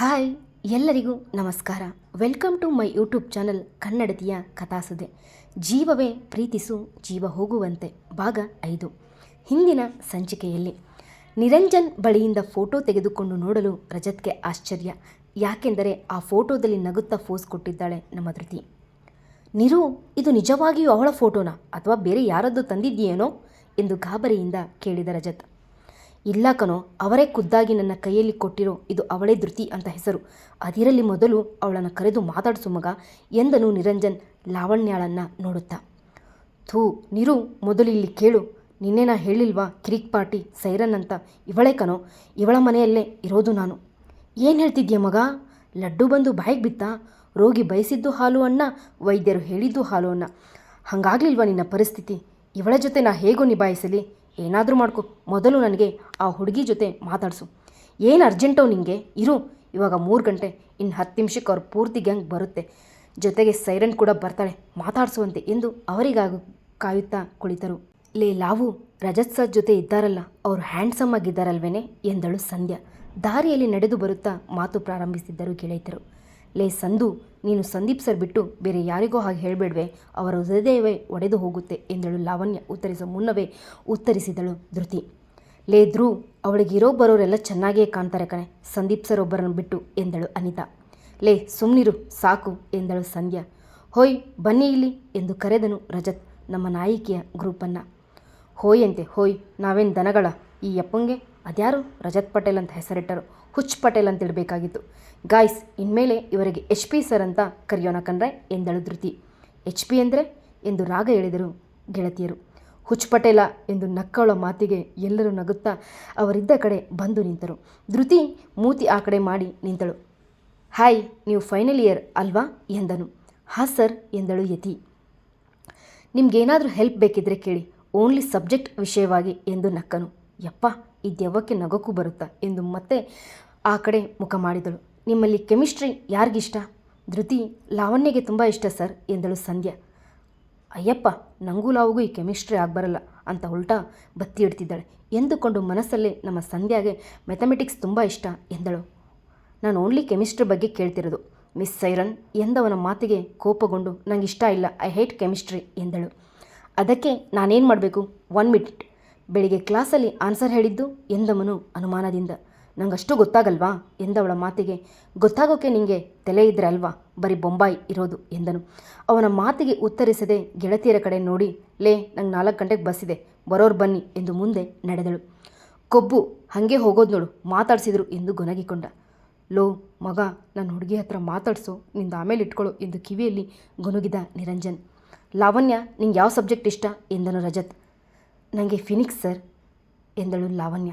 Hi, ಎಲ್ಲರಿಗೂ ನಮಸ್ಕಾರ. Welcome to my YouTube channel ಕನ್ನಡತಿಯ ಕಥಾಸುದೆ. ಜೀವವೇ ಪ್ರೀತಿಸು, ಜೀವ ಹೋಗುವಂತೆ. ಭಾಗ ಐದು. ಹಿಂದಿನ ಸಂಚಿಕೆಯಲ್ಲಿ. ನಿರಂಜನ್ ಬಳಿಯಿಂದ ಫೋಟೋ ತೆಗೆದುಕೊಂಡು ನೋಡಲು ರಜತ್ಗೆ ಆಶ್ಚರ್ಯ. ಯಾಕೆಂದರೆ ಆ ಫೋಟೋದಲ್ಲಿ ನಗುತ್ತಾ ಫೋಸ್ ಕೊಟ್ಟಿದ್ದಾಳೆ ನಮ್ಮ ಧೃತಿ. ನಿರು, ಇದು ನಿಜವಾಗಿಯೂ ಅವಳ ಫೋಟೋನಾ? ಅಥವಾ ಬೇರೆ ಯಾರದ್ದು ತಂದಿದ್ದೀಯೇನೋ? ಎಂದು ಗಾಬರಿಯಿಂದ ಕೇಳಿದ ರಜತ್. ಇಲ್ಲ ಕಣೋ, ಅವರೇ ಖುದ್ದಾಗಿ ನನ್ನ ಕೈಯಲ್ಲಿ ಕೊಟ್ಟಿರೋ ಇದು ಅವಳೇ ಧೃತಿ ಅಂತ ಹೆಸರು. ಅದಿರಲಿ ಮೊದಲು ಅವಳನ್ನು ಕರೆದು ಮಾತಾಡಿಸು ಮಗ ಎಂದನು ನಿರಂಜನ್ ಲಾವಣ್ಯಾಳನ್ನು ನೋಡುತ್ತಾ. ಥೂ, ನಿರು, ಮೊದಲು ಇಲ್ಲಿ ಕೇಳು. ನಿನ್ನೆ ನಾ ಹೇಳಿಲ್ವಾ ಕಿರಿಕ್ ಪಾರ್ಟಿ ಸೈರನ್ ಅಂತ? ಇವಳೇ ಕನೋ ಇವಳ ಮನೆಯಲ್ಲೇ ಇರೋದು ನಾನು. ಏನು ಹೇಳ್ತಿದ್ಯ ಮಗ? ಲಡ್ಡು ಬಂದು ಬಾಯಿಗೆ ಬಿತ್ತಾ? ರೋಗಿ ಬಯಸಿದ್ದು ಹಾಲು ಅನ್ನ, ವೈದ್ಯರು ಹೇಳಿದ್ದು ಹಾಲು ಅನ್ನ. ಹಾಗಾಗ್ಲಿಲ್ವಾ ನಿನ್ನ ಪರಿಸ್ಥಿತಿ? ಇವಳ ಜೊತೆ ನಾ ಹೇಗೋ ನಿಭಾಯಿಸಲಿ? ಏನಾದರೂ ಮಾಡ್ಕೊ. ಮೊದಲು ನನಗೆ ಆ ಹುಡುಗಿ ಜೊತೆ ಮಾತಾಡಿಸು. ಏನು ಅರ್ಜೆಂಟೋ ನಿಂಗೆ? ಇರು. ಇವಾಗ ಮೂರು ಗಂಟೆ. ಇನ್ನು ಹತ್ತು ನಿಮಿಷಕ್ಕೆ ಅವ್ರ ಪೂರ್ತಿ ಗ್ಯಾಂಗ್ ಬರುತ್ತೆ. ಜೊತೆಗೆ ಸೈರನ್ ಕೂಡ ಬರ್ತಾಳೆ. ಮಾತಾಡಿಸುವಂತೆ ಎಂದು ಅವರಿಗಾಗ ಕಾಯುತ್ತಾ ಕುಳಿತರು. ಲೇ ಲಾವು, ರಜತ್ ಸರ್ ಜೊತೆ ಇದ್ದಾರಲ್ಲ. ಅವರು ಹ್ಯಾಂಡ್ಸಮ್ ಆಗಿದ್ದಾರಲ್ವೇನೆ ಎಂದಳು ಸಂಧ್ಯಾ. ದಾರಿಯಲ್ಲಿ ನಡೆದು ಬರುತ್ತಾ ಮಾತು ಪ್ರಾರಂಭಿಸಿದ್ದರು ಗೆಳೆಯತರು ಲೇ ಸಂದು ನೀನು ಸಂದೀಪ್ ಸರ್ ಬಿಟ್ಟು ಬೇರೆ ಯಾರಿಗೋ ಹಾಗೆ ಹೇಳಬೇಡ್ವೆ. ಅವರ ಹೃದಯವೇ ಒಡೆದು ಹೋಗುತ್ತೆ ಎಂದಳು ಲಾವಣ್ಯ ಉತ್ತರಿಸುವ ಮುನ್ನವೇ ಉತ್ತರಿಸಿದಳು ಧೃತಿ. ಲೇ ಧ್ರುವ್ ಅವಳಿಗಿರೋ ಬರೋರೆಲ್ಲ ಚೆನ್ನಾಗಿಯೇ ಕಾಣ್ತಾರೆ ಕಣೆ, ಸಂದೀಪ್ ಸರ್ ಒಬ್ಬರನ್ನು ಬಿಟ್ಟು ಎಂದಳು ಅನಿತಾ. ಲೇ ಸುಮ್ನಿರು, ಸಾಕು ಎಂದಳು ಸಂಧ್ಯಾ. ಹೋಯ್, ಬನ್ನಿ ಇಲ್ಲಿ ಎಂದು ಕರೆದನು ರಜತ್, ನಮ್ಮ ನಾಯಕಿಯ ಗ್ರೂಪನ್ನು. ಹೋಯ್ ಅಂತೆ, ಹೋಯ್, ನಾವೇನು ದನಗಳ? ಈ ಯಪ್ಪಂಗೆ ಅದ್ಯಾರು? ರಜತ್ ಪಟೇಲ್ ಅಂತ ಹೆಸರಿಟ್ಟರು. ಹುಚ್ ಪಟೇಲ್ ಅಂತ ಇಡಬೇಕಾಗಿತ್ತು ಗಾಯ್ಸ್ ಇನ್ಮೇಲೆ ಇವರಿಗೆ ಎಚ್ ಪಿ ಸರ್ ಅಂತ ಕರೆಯೋಣ ಕಣ್ರೆ, ಎಂದಳು ಧೃತಿ. ಎಚ್ ಪಿ ಅಂದರೆ ಎಂದು ರಾಗ ಹೇಳಿದರು ಗೆಳತಿಯರು. ಹುಚ್ ಪಟೇಲ ಎಂದು ನಕ್ಕವಳ ಮಾತಿಗೆ ಎಲ್ಲರೂ ನಗುತ್ತಾ ಅವರಿದ್ದ ಕಡೆ ಬಂದು ನಿಂತರು. ಧೃತಿ ಮೂತಿ ಆ ಕಡೆ ಮಾಡಿ ನಿಂತಳು. ಹಾಯ್ ನೀವು ಫೈನಲ್ ಇಯರ್ ಅಲ್ವಾ? ಎಂದನು. ಹಾಂ ಸರ್ ಎಂದಳು ಯತಿ. ನಿಮ್ಗೇನಾದರೂ ಹೆಲ್ಪ್ ಬೇಕಿದ್ರೆ ಕೇಳಿ. ಓನ್ಲಿ ಸಬ್ಜೆಕ್ಟ್ ವಿಷಯವಾಗಿ ಎಂದು ನಕ್ಕನು. ಯಪ್ಪ, ಈ ದೆವ್ವಕ್ಕೆ ನಗೋಕ್ಕೂ ಬರುತ್ತಾ ಎಂದು ಮತ್ತೆ ಆ ಕಡೆ ಮುಖ ಮಾಡಿದಳು. ನಿಮ್ಮಲ್ಲಿ ಕೆಮಿಸ್ಟ್ರಿ ಯಾರಿಗಿಷ್ಟ? ಧೃತಿ ಲಾವಣ್ಯಗೆ ತುಂಬ ಇಷ್ಟ ಸರ್, ಎಂದಳು ಸಂಧ್ಯಾ. ಅಯ್ಯಪ್ಪ, ನಂಗೂ ಲಾವುಗೂ ಈ ಕೆಮಿಸ್ಟ್ರಿ ಆಗಬರಲ್ಲ ಅಂತ ಉಲ್ಟಾ ಬತ್ತಿ ಇಡ್ತಿದ್ದಾಳೆ ಎಂದುಕೊಂಡು ಮನಸ್ಸಲ್ಲೇ ನಮ್ಮ ಸಂಧ್ಯಾಗೆ ಮ್ಯಾಥಮೆಟಿಕ್ಸ್ ತುಂಬ ಇಷ್ಟ, ಎಂದಳು. ನಾನು ಓನ್ಲಿ ಕೆಮಿಸ್ಟ್ರಿ ಬಗ್ಗೆ ಕೇಳ್ತಿರೋದು. ಮಿಸ್ ಸೈರನ್ ಎಂದವನ ಮಾತಿಗೆ ಕೋಪಗೊಂಡು ನಂಗೆ ಇಷ್ಟ ಇಲ್ಲ, ಐ ಹೇಟ್ ಕೆಮಿಸ್ಟ್ರಿ, ಎಂದಳು. ಅದಕ್ಕೆ ನಾನೇನು ಮಾಡಬೇಕು? One minute. ಬೆಳಿಗ್ಗೆ ಕ್ಲಾಸಲ್ಲಿ ಆನ್ಸರ್ ಹೇಳಿದ್ದು ಎಂದವನು ಅನುಮಾನದಿಂದ. ನಂಗಷ್ಟು ಗೊತ್ತಾಗಲ್ವಾ? ಎಂದವಳ ಮಾತಿಗೆ. ಗೊತ್ತಾಗೋಕೆ ನಿಂಗೆ ತಲೆ ಇದ್ರೆ ಅಲ್ವಾ? ಬರೀ ಬೊಂಬಾಯಿ ಇರೋದು, ಎಂದನು. ಅವನ ಮಾತಿಗೆ ಉತ್ತರಿಸದೆ ಗೆಳತಿಯರ ಕಡೆ ನೋಡಿ, ಲೇ, ನಂಗೆ ನಾಲ್ಕು ಗಂಟೆಗೆ ಬಸ್ ಇದೆ, ಬರೋರು ಬನ್ನಿ, ಎಂದು ಮುಂದೆ ನಡೆದಳು. ಕೊಬ್ಬು ಹಾಗೆ ಹೋಗೋದು ನೋಡು, ಮಾತಾಡಿಸಿದ್ರು ಎಂದು ಗೊನಗಿಕೊಂಡ ಲೋ, ಮಗ ನನ್ನ ಹುಡುಗಿ ಹತ್ರ ಮಾತಾಡಿಸೋ, ನಿಂದು ಆಮೇಲೆ ಇಟ್ಕೊಳ್ಳು ಎಂದು ಕಿವಿಯಲ್ಲಿ ಗೊನುಗಿದ ನಿರಂಜನ್. ಲಾವಣ್ಯ, ನಿಂಗೆ ಯಾವ ಸಬ್ಜೆಕ್ಟ್ ಇಷ್ಟ? ಎಂದನು ರಜತ್. ನನಗೆ ಫಿನಿಕ್ಸ್, ಸರ್, ಎಂದಳು ಲಾವಣ್ಯ.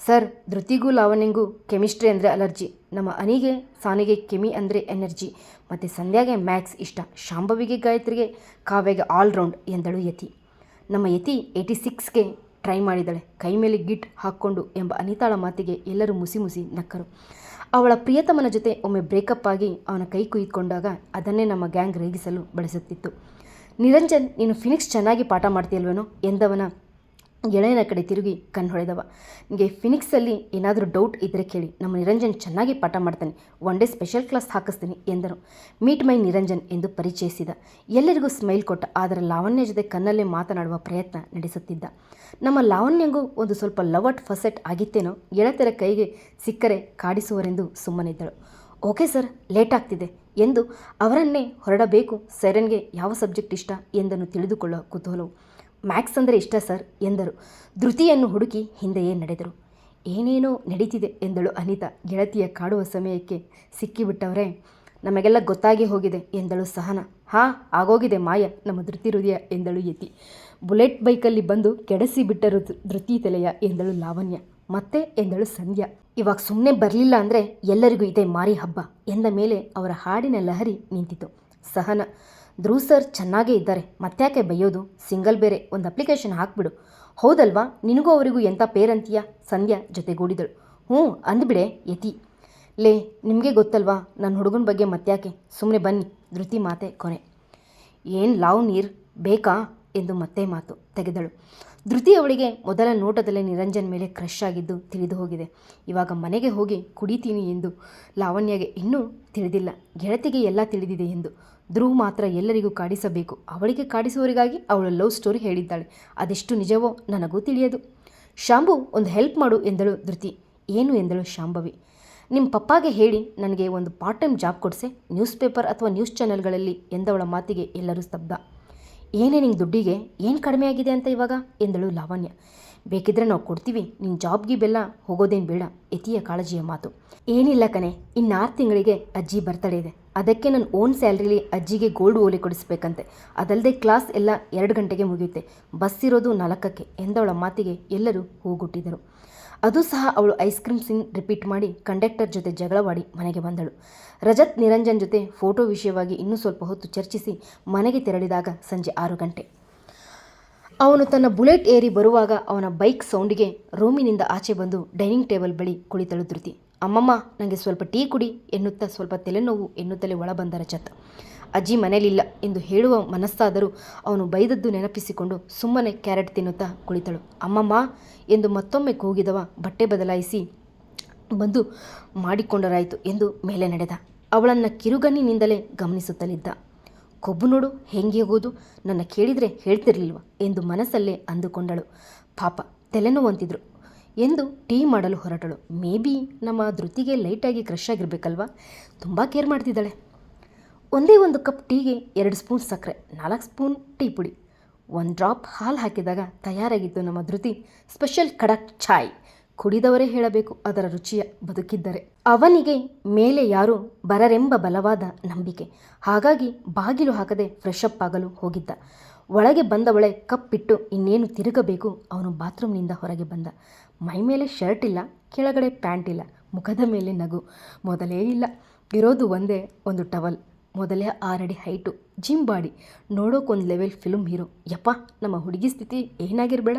ಸರ್, ಧೃತಿಗೂ ಲಾವಣ್ಯಂಗೂ ಕೆಮಿಸ್ಟ್ರಿ ಅಂದರೆ ಅಲರ್ಜಿ. ನಮ್ಮ ಅನಿಗೆ, ಸಾನಿಗೆ ಕೆಮಿ ಅಂದರೆ ಎನರ್ಜಿ. ಮತ್ತು ಸಂಧ್ಯಾಗೆ ಮ್ಯಾಥ್ಸ್ ಇಷ್ಟ. ಶಾಂಭವಿಗೆ ಗಾಯತ್ರಿಗೆ ಕಾವ್ಯಗೆ ಆಲ್ರೌಂಡ್ ಎಂದಳು ಯತಿ. ನಮ್ಮ ಯತಿ ಏಯ್ಟಿ ಸಿಕ್ಸ್ಗೆ ಟ್ರೈ ಮಾಡಿದಳೆ. ಕೈ ಮೇಲೆ ಗಿಟ್ ಹಾಕ್ಕೊಂಡು ಎಂಬ ಅನಿತಾಳ ಮಾತಿಗೆ ಎಲ್ಲರೂ ಮುಸಿ ಮುಸಿ ನಕ್ಕರು. ಅವಳ ಪ್ರಿಯತಮನ ಜೊತೆ ಒಮ್ಮೆ ಬ್ರೇಕಪ್ ಆಗಿ ಅವನ ಕೈ ಕುಯ್ದುಕೊಂಡಾಗ ಅದನ್ನೇ ನಮ್ಮ ಗ್ಯಾಂಗ್ ರೇಗಿಸಲು ಬಳಸುತ್ತಿತ್ತು. ನಿರಂಜನ್, ನೀನು ಫಿನಿಕ್ಸ್ ಚೆನ್ನಾಗಿ ಪಾಠ ಮಾಡ್ತೀಯಲ್ವೇನೋ ಎಂದವನ ಗೆಳೆಯನ ಕಡೆ ತಿರುಗಿ ಕಣ್ಣು ಹೊಳೆದವ. ನಿಮಗೆ ಫಿನಿಕ್ಸಲ್ಲಿ ಏನಾದರೂ ಡೌಟ್ ಇದ್ದರೆ ಕೇಳಿ. ನಮ್ಮ ನಿರಂಜನ್ ಚೆನ್ನಾಗಿ ಪಾಠ ಮಾಡ್ತಾನೆ. ಒನ್ ಡೇ ಸ್ಪೆಷಲ್ ಕ್ಲಾಸ್ ಹಾಕಿಸ್ತೀನಿ ಎಂದರು. ಮೀಟ್ ಮೈ ನಿರಂಜನ್ ಎಂದು ಪರಿಚಯಿಸಿದ. ಎಲ್ಲರಿಗೂ ಸ್ಮೈಲ್ ಕೊಟ್ಟ. ಆದರೆ ಲಾವಣ್ಯ ಜೊತೆ ಕನ್ನಲ್ಲೇ ಮಾತನಾಡುವ ಪ್ರಯತ್ನ ನಡೆಸುತ್ತಿದ್ದ. ನಮ್ಮ ಲಾವಣ್ಯಗೂ ಒಂದು ಸ್ವಲ್ಪ ಲವಟ್ ಫಸೆಟ್ ಆಗಿತ್ತೇನೋ. ಗೆಳತಿಯರ ಕೈಗೆ ಸಿಕ್ಕರೆ ಕಾಡಿಸುವರೆಂದು ಸುಮ್ಮನಿದ್ದಳು. ಓಕೆ ಸರ್ ಲೇಟ್ ಆಗ್ತಿದೆ ಎಂದು ಅವರನ್ನೇ ಹೊರಡಬೇಕು ಸೈರನ್ಗೆ ಯಾವ ಸಬ್ಜೆಕ್ಟ್ ಇಷ್ಟ ಎಂದನ್ನು ತಿಳಿದುಕೊಳ್ಳುವ ಕುತೂಹಲವು. ಮ್ಯಾಕ್ಸ್ ಅಂದರೆ ಇಷ್ಟ ಸರ್ ಎಂದರು. ಧೃತಿಯನ್ನು ಹುಡುಕಿ ಹಿಂದೆಯೇ ನಡೆದರು. ಏನೇನೋ ನಡೀತಿದೆ ಎಂದಳು ಅನಿತಾ. ಗೆಳತಿಯ ಕಾಡುವ ಸಮಯಕ್ಕೆ ಸಿಕ್ಕಿಬಿಟ್ಟವರೇ, ನಮಗೆಲ್ಲ ಗೊತ್ತಾಗಿ ಹೋಗಿದೆ ಎಂದಳು ಸಹನ. ಹಾಂ, ಆಗೋಗಿದೆ ಮಾಯ, ನಮ್ಮ ಧೃತಿ ಹೃದಯ ಎಂದಳು ಯತಿ. ಬುಲೆಟ್ ಬೈಕಲ್ಲಿ ಬಂದು ಕೆಡಿಸಿ ಬಿಟ್ಟರು ಧೃತಿ ತಲೆಯ ಎಂದಳು ಲಾವಣ್ಯ. ಮತ್ತೆ ಎಂದಳು ಸಂಧ್ಯಾ. ಇವಾಗ ಸುಮ್ಮನೆ ಬರಲಿಲ್ಲ ಅಂದರೆ ಎಲ್ಲರಿಗೂ ಇದೆ ಮಾರಿ ಹಬ್ಬ ಎಂದ ಮೇಲೆ ಅವರ ಹಾಡಿನ ಲಹರಿ ನಿಂತಿತು. ಸಹನ ಧ್ರುವ್ ಸರ್ ಚೆನ್ನಾಗೇ ಇದ್ದಾರೆ. ಮತ್ತ್ಯಾಕೆ ಬೈಯೋದು? ಸಿಂಗಲ್ ಬೇರೆ. ಒಂದು ಅಪ್ಲಿಕೇಶನ್ ಹಾಕ್ಬಿಡು. ಹೌದಲ್ವಾ? ನಿನಗೂ ಅವರಿಗೂ ಎಂಥ ಪೇರಂತೀಯ ಸಂಧ್ಯಾ ಜೊತೆಗೂಡಿದಳು. ಹ್ಞೂ, ಅಂದ್ಬಿಡೆ ಯತಿ. ಲೇ, ನಿಮಗೆ ಗೊತ್ತಲ್ವಾ? ನನ್ನ ಹುಡುಗನ ಬಗ್ಗೆ ಮತ್ತ್ಯಾಕೆ? ಸುಮ್ಮನೆ ಬನ್ನಿ. ಧೃತಿ ಮಾತೆ ಕೊನೆ. ಏನು ಲಾವ್ ನೀರು? ಬೇಕಾ? ಎಂದು ಮತ್ತೆ ಮಾತು ತೆಗೆದಳು. ಧೃತಿ ಅವಳಿಗೆ ಮೊದಲ ನೋಟದಲ್ಲೇ ನಿರಂಜನ್ ಮೇಲೆ ಕ್ರಶ್ ಆಗಿದ್ದು ತಿಳಿದು ಹೋಗಿದೆ. ಇವಾಗ ಮನೆಗೆ ಹೋಗಿ ಕುಡಿತೀನಿ ಎಂದು ಲಾವಣ್ಯಗೆ ಇನ್ನೂ ತಿಳಿದಿಲ್ಲ. ಗೆಳತಿಗೆ ಎಲ್ಲ ತಿಳಿದಿದೆ ಎಂದು. ಧ್ರುವ್ ಮಾತ್ರ ಎಲ್ಲರಿಗೂ ಕಾಡಿಸಬೇಕು. ಅವಳಿಗೆ ಕಾಡಿಸುವವರಿಗಾಗಿ ಅವಳ ಲವ್ ಸ್ಟೋರಿ ಹೇಳಿದ್ದಾಳೆ. ಅದೆಷ್ಟು ನಿಜವೋ ನನಗೂ ತಿಳಿಯದು. ಶಾಂಭು, ಒಂದು ಹೆಲ್ಪ್ ಮಾಡು ಎಂದಳು ಧೃತಿ. ಏನು ಎಂದಳು ಶಾಂಭವಿ? ನಿಮ್ಮ ಪಪ್ಪಾಗೆ ಹೇಳಿ, ನನಗೆ ಒಂದು ಪಾರ್ಟ್ ಟೈಮ್ ಜಾಬ್ ಕೊಡಿಸೆ. ನ್ಯೂಸ್ ಪೇಪರ್ ಅಥವಾ ನ್ಯೂಸ್ ಚಾನೆಲ್ಗಳಲ್ಲಿ ಎಂದವಳ ಮಾತಿಗೆ ಎಲ್ಲರೂ ಸ್ತಬ್ಧ. ಏನೇ ನಿಂಗೆ ದುಡ್ಡಿಗೆ, ಏನು ಕಡಿಮೆ ಆಗಿದೆ ಅಂತ ಇವಾಗ? ಎಂದಳು ಲಾವಣ್ಯ. ಬೇಕಿದ್ರೆ ನಾವು ಕೊಡ್ತೀವಿ. ನಿನ್ನ ಜಾಬ್ಗೆ ಬೆಲ್ಲ ಹೋಗೋದೇನು ಬೇಡ. ಎತಿಯ ಕಾಳಜಿಯ ಮಾತು. ಏನಿಲ್ಲ ಕಣೆ ಇನ್ನಾರು ತಿಂಗಳಿಗೆ ಅಜ್ಜಿ ಬರ್ತಡೇ ಇದೆ. ಅದಕ್ಕೆ ನನ್ನ ಓನ್ ಸ್ಯಾಲ್ರಿಲಿ ಅಜ್ಜಿಗೆ ಗೋಲ್ಡ್ ಓಲೆ ಕೊಡಿಸ್ಬೇಕಂತೆ. ಅದಲ್ಲದೆ ಕ್ಲಾಸ್ ಎಲ್ಲ ಎರಡು ಗಂಟೆಗೆ ಮುಗಿಯುತ್ತೆ. ಬಸ್ ಇರೋದು ನಾಲ್ಕಕ್ಕೆ ಎಂದವಳ ಮಾತಿಗೆ ಎಲ್ಲರೂ ಹೂಗುಟ್ಟಿದರು ಅದು ಸಹ ಅವಳು ಐಸ್ ಕ್ರೀಮ್ ಸೀನ್ ರಿಪೀಟ್ ಮಾಡಿ ಕಂಡಕ್ಟರ್ ಜೊತೆ ಜಗಳವಾಡಿ ಮನೆಗೆ ಬಂದಳು. ರಜತ್ ನಿರಂಜನ್ ಜೊತೆ ಫೋಟೋ ವಿಷಯವಾಗಿ ಇನ್ನೂ ಸ್ವಲ್ಪ ಹೊತ್ತು ಚರ್ಚಿಸಿ ಮನೆಗೆ ತೆರಳಿದಾಗ ಸಂಜೆ ಆರು ಗಂಟೆ. ಅವನು ತನ್ನ ಬುಲೆಟ್ ಏರಿ ಬರುವಾಗ ಅವನ ಬೈಕ್ ಸೌಂಡಿಗೆ ರೂಮಿನಿಂದ ಆಚೆ ಬಂದು ಡೈನಿಂಗ್ ಟೇಬಲ್ ಬಳಿ ಕುಳಿತಳು ಧೃತಿ. ಅಮ್ಮಮ್ಮ ನನಗೆ ಸ್ವಲ್ಪ ಟೀ ಕುಡಿ, ಎನ್ನುತ್ತಾ ಸ್ವಲ್ಪ ತಲೆನೋವು ಎನ್ನುತ್ತಲೇ ಒಳ ರಜತ್ ಅಜ್ಜಿ ಮನೇಲಿಲ್ಲ, ಎಂದು ಹೇಳುವ ಮನಸ್ಸಾದರೂ ಅವನು ಬೈದದ್ದು ನೆನಪಿಸಿಕೊಂಡು ಸುಮ್ಮನೆ ಕ್ಯಾರೆಟ್ ತಿನ್ನುತ್ತಾ ಕುಳಿತಳು. ಅಮ್ಮಮ್ಮ, ಎಂದು ಮತ್ತೊಮ್ಮೆ ಕೂಗಿದವ ಬಟ್ಟೆ ಬದಲಾಯಿಸಿ, ಬಂದು ಮಾಡಿಕೊಂಡರಾಯಿತು, ಎಂದು ಮೇಲೆ ನಡೆದ. ಅವಳನ್ನು ಕಿರುಗಣ್ಣಿನಿಂದಲೇ ಗಮನಿಸುತ್ತಲಿದ್ದ. ಕೊಬ್ಬು ನೋಡು, ಹೆಂಗೆ ಹೋಗೋದು ನನ್ನ ಕೇಳಿದರೆ ಹೇಳ್ತಿರ್ಲಿಲ್ವ? ಎಂದು ಮನಸ್ಸಲ್ಲೇ ಅಂದುಕೊಂಡಳು. ಪಾಪ, ತಲೆನೋವಂತಿದ್ರು. ಎಂದು ಟೀ ಮಾಡಲು ಹೊರಟಳು. ಮೇ ಬಿ ನಮ್ಮ ಧೃತಿಗೆ ಲೈಟಾಗಿ ಕ್ರಶ್ ಆಗಿರಬೇಕಲ್ವಾ? ತುಂಬ ಕೇರ್ ಮಾಡ್ತಿದ್ದಾಳೆ. ಒಂದೇ ಒಂದು ಕಪ್ ಟೀಗೆ ಎರಡು ಸ್ಪೂನ್ ಸಕ್ಕರೆ, ನಾಲ್ಕು ಸ್ಪೂನ್ ಟೀ ಪುಡಿ. ಒಂದು ಡ್ರಾಪ್ ಹಾಲು ಹಾಕಿದಾಗ ತಯಾರಾಗಿತ್ತು ನಮ್ಮ ಧೃತಿ ಸ್ಪೆಷಲ್ ಖಡಕ್ ಚಾಯ್. ಕುಡಿದವರೇ ಹೇಳಬೇಕು, ಅದರ ರುಚಿಯ ಬದುಕಿದ್ದರೆ. ಅವನಿಗೆ ಮೇಲೆ ಯಾರು ಬರರೆಂಬ ಬಲವಾದ ನಂಬಿಕೆ. ಹಾಗಾಗಿ ಬಾಗಿಲು ಹಾಕದೆ ಫ್ರೆಶ್ ಅಪ್ ಆಗಲು ಹೋಗಿದ್ದ. ಒಳಗೆ ಬಂದವಳೆ ಕಪ್ಪಿಟ್ಟು ಇನ್ನೇನು ತಿರುಗಬೇಕು, ಅವನು ಬಾತ್ರೂಮ್ನಿಂದ ಹೊರಗೆ ಬಂದ. ಮೈ ಮೇಲೆ ಶರ್ಟ್ ಇಲ್ಲ, ಕೆಳಗಡೆ ಪ್ಯಾಂಟ್ ಇಲ್ಲ, ಮುಖದ ಮೇಲೆ ನಗು. ಮೊದಲೇ ಇಲ್ಲ. ಇರೋದು ಒಂದೇ ಒಂದು ಟವಲ್. ಮೊದಲೇ ಆರಡಿ ಹೈಟು, ಜಿಮ್ ಬಾಡಿ. ನೋಡೋಕೊಂದು ಲೆವೆಲ್ ಫಿಲ್ಮ್ ಹೀರೋ. ಯಪ್ಪ, ನಮ್ಮ ಹುಡುಗಿ ಸ್ಥಿತಿ ಏನಾಗಿರಬೇಡ.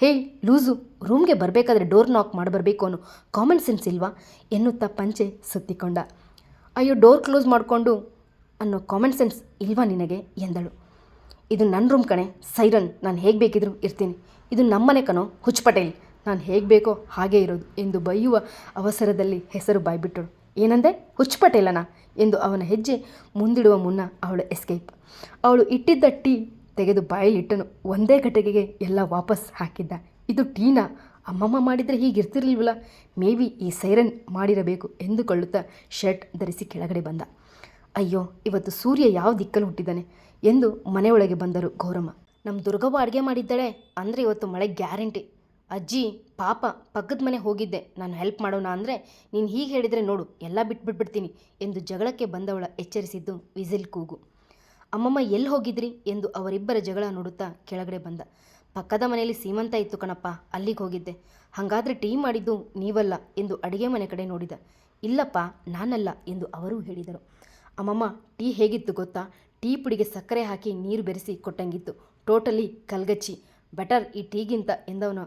ಹೇ, ಲೂಸು, ರೂಮ್ಗೆ ಬರಬೇಕಾದ್ರೆ ಡೋರ್ ನಾಕ್ ಮಾಡಿ ಬರಬೇಕು ಅನ್ನೋ ಕಾಮನ್ ಸೆನ್ಸ್ ಇಲ್ವಾ? ಎನ್ನುತ್ತಾ ಪಂಚೆ ಸುತ್ತಿಕೊಂಡ. ಅಯ್ಯೋ, ಡೋರ್ ಕ್ಲೋಸ್ ಮಾಡಿಕೊಂಡು ಅನ್ನೋ ಕಾಮನ್ ಸೆನ್ಸ್ ಇಲ್ವಾ ನಿನಗೆ? ಎಂದಳು. ಇದು ನನ್ನ ರೂಮ್ ಕಣೆ, ಸೈರನ್, ನಾನು ಹೇಗೆ ಬೇಕಿದ್ರೂ ಇರ್ತೀನಿ. ಇದು ನಮ್ಮನೆ ಕಣೋ ಹುಚ್ ಪಟೇಲ್ ನಾನು ಹೇಗೆ ಬೇಕೋ ಹಾಗೇ ಇರೋದು ಎಂದು ಬೈಯುವ ಅವಸರದಲ್ಲಿ ಹೆಸರು ಬಾಯ್ಬಿಟ್ಟಳು. ಏನಂದೆ? ಹುಚ್ ಪಟೇಲನ ಎಂದು ಅವನ ಹೆಜ್ಜೆ ಮುಂದಿಡುವ ಮುನ್ನ ಅವಳ ಎಸ್ಕೇಪ್ ಅವಳು ಇಟ್ಟಿದ್ದ ಟೀ ತೆಗೆದು ಬಾಯಲ್ಲಿಟ್ಟನು. ಒಂದೇ ಘಟಕೆಗೆ ಎಲ್ಲ ವಾಪಸ್ ಹಾಕಿದ್ದ. ಇದು ಟೀನಾ. ಅಮ್ಮಮ್ಮ ಮಾಡಿದರೆ ಹೀಗಿರ್ತಿರ್ಲಿಲ್ವಲ್ಲ ಮೇ ಬಿ ಈ ಸೈರನ್ ಮಾಡಿರಬೇಕು ಎಂದುಕೊಳ್ಳುತ್ತಾ ಶರ್ಟ್ ಧರಿಸಿ ಕೆಳಗಡೆ ಬಂದ. ಅಯ್ಯೋ, ಇವತ್ತು ಸೂರ್ಯ ಯಾವ ದಿಕ್ಕಲ್ಲಿ ಹುಟ್ಟಿದ್ದಾನೆ ಎಂದು ಮನೆಯೊಳಗೆ ಬಂದರು ಗೌರಮ್ಮ. ನಮ್ಮ ದುರ್ಗವ್ವ ಅಡುಗೆ ಮಾಡಿದ್ದಾಳೆ ಅಂದರೆ ಇವತ್ತು ಮಳೆ ಗ್ಯಾರಂಟಿ. ಅಜ್ಜಿ, ಪಾಪ, ಪಕ್ಕದ ಮನೆ ಹೋಗಿದ್ದೆ. ನಾನು ಹೆಲ್ಪ್ ಮಾಡೋಣ ಅಂದರೆ ನೀನು ಹೀಗೆ ಹೇಳಿದರೆ ನೋಡು, ಎಲ್ಲ ಬಿಟ್ಬಿಟ್ಬಿಡ್ತೀನಿ ಎಂದು ಜಗಳಕ್ಕೆ ಬಂದವಳ ಎಚ್ಚರಿಸಿದ್ದು ವಿಸಿಲ್ ಕೂಗು. ಅಮ್ಮಮ್ಮ ಎಲ್ಲಿ ಹೋಗಿದ್ರಿ ಎಂದು ಅವರಿಬ್ಬರ ಜಗಳ ನೋಡುತ್ತಾ ಕೆಳಗಡೆ ಬಂದ. ಪಕ್ಕದ ಮನೆಯಲ್ಲಿ ಸೀಮಂತ ಇತ್ತು ಕಣಪ್ಪ, ಅಲ್ಲಿಗೆ ಹೋಗಿದ್ದೆ. ಹಾಗಾದರೆ ಟೀ ಮಾಡಿದ್ದು ನೀವಲ್ಲ ಎಂದು ಅಡುಗೆ ಮನೆ ಕಡೆ ನೋಡಿದ. ಇಲ್ಲಪ್ಪ, ನಾನಲ್ಲ ಎಂದು ಅವರೂ ಹೇಳಿದರು. ಅಮ್ಮಮ್ಮ, ಟೀ ಹೇಗಿತ್ತು ಗೊತ್ತಾ? ಟೀ ಪುಡಿಗೆ ಸಕ್ಕರೆ ಹಾಕಿ ನೀರು ಬೆರೆಸಿ ಕೊಟ್ಟಂಗಿತ್ತು. ಟೋಟಲಿ ಕಲ್ಗಚ್ಚಿ. ಬೆಟರ್ ಈ ಟೀಗಿಂತ ಎಂದವನ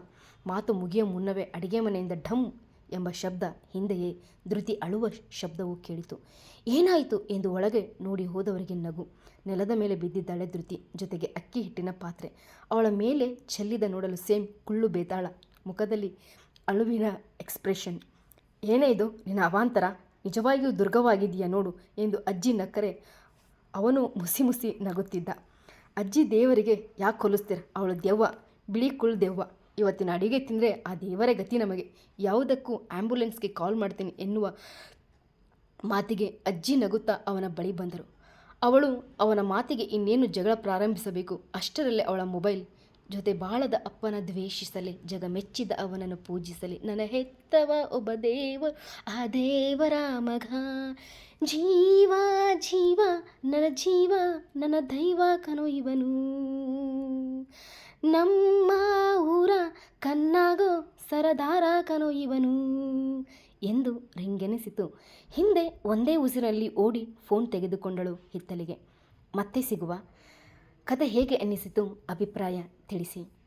ಮಾತು ಮುಗಿಯೋ ಮುನ್ನವೇ ಅಡಿಗೆ ಮನೆಯಿಂದ ಢಮ್ ಎಂಬ ಶಬ್ದ ಹಿಂದೆಯೇ ಧೃತಿ ಅಳುವ ಶಬ್ದವು ಕೇಳಿತು. ಏನಾಯಿತು ಎಂದು ಒಳಗೆ ನೋಡಿ ಹೋದವರಿಗೆ ನಗು. ನೆಲದ ಮೇಲೆ ಬಿದ್ದಿದ್ದಾಳೆ ಧೃತಿ. ಜೊತೆಗೆ ಅಕ್ಕಿ ಹಿಟ್ಟಿನ ಪಾತ್ರೆ. ಅವಳ ಮೇಲೆ ಚೆಲ್ಲಿದ ನೋಡಲು ಸೇಮ್ ಕುಳ್ಳು ಬೇತಾಳ. ಮುಖದಲ್ಲಿ ಅಳುವಿನ ಎಕ್ಸ್ಪ್ರೆಷನ್. ಏನೇ ಇದು? ನಿನ್ನ ಅವಾಂತರ? ನಿಜವಾಗಿಯೂ ದುರ್ಗವಾಗಿದೆಯಾ ನೋಡು ಎಂದು ಅಜ್ಜಿ ನಕ್ಕರೆ. ಅವನು ಮುಸಿ ಮುಸಿ ನಗುತ್ತಿದ್ದ. ಅಜ್ಜಿ ದೇವರಿಗೆ ಯಾಕೆ ಕೊಲಿಸ್ತೀರ ಅವಳು ದೆವ್ವ, ಬಿಳಿ ಕುಳ್ಳು ದೆವ್ವ. ಇವತ್ತಿನ ಅಡಿಗೆ ತಿಂದರೆ ಆ ದೇವರೇ ಗತಿ ನಮಗೆ. ಯಾವುದಕ್ಕೂ ಆ್ಯಂಬುಲೆನ್ಸ್ಗೆ ಕಾಲ್ ಮಾಡ್ತೀನಿ ಎನ್ನುವ ಮಾತಿಗೆ ಅಜ್ಜಿ ನಗುತ್ತಾ ಅವನ ಬಳಿ ಬಂದರು. ಅವಳು ಅವನ ಮಾತಿಗೆ ಇನ್ನೇನು ಜಗಳ ಪ್ರಾರಂಭಿಸಬೇಕು? ಅಷ್ಟರಲ್ಲೇ ಅವಳ ಮೊಬೈಲ್ ಜೊತೆ ಬಾಳದ ಅಪ್ಪನ ದ್ವೇಷಿಸಲಿ ಜಗ ಮೆಚ್ಚಿದ ಅವನನ್ನು ಪೂಜಿಸಲಿ. ನನ್ನ ಹೆತ್ತವ ಒಬ್ಬ ದೇವ, ಆ ದೇವರ ಮಗ ಜೀವ ಜೀವ, ನನ್ನ ಜೀವ, ನನ್ನ ದೈವ ಕನೋ ಇವನು. ನಮ್ಮ ಊರ ಕನ್ನಾಗೋ ಸರದಾರ ಕನೋ ಇವನು ಎಂದು ರಿಂಗೆನಿಸಿತು. ಹಿಂದೆ ಒಂದೇ ಉಸಿರಲ್ಲಿ ಓಡಿ ಫೋನ್ ತೆಗೆದುಕೊಂಡಳು ಹಿತ್ತಲಿಗೆ. ಮತ್ತೆ ಸಿಗುವ. ಕತೆ ಹೇಗೆ ಎನ್ನಿಸಿತು? ಅಭಿಪ್ರಾಯ ತಿಳಿಸಿ.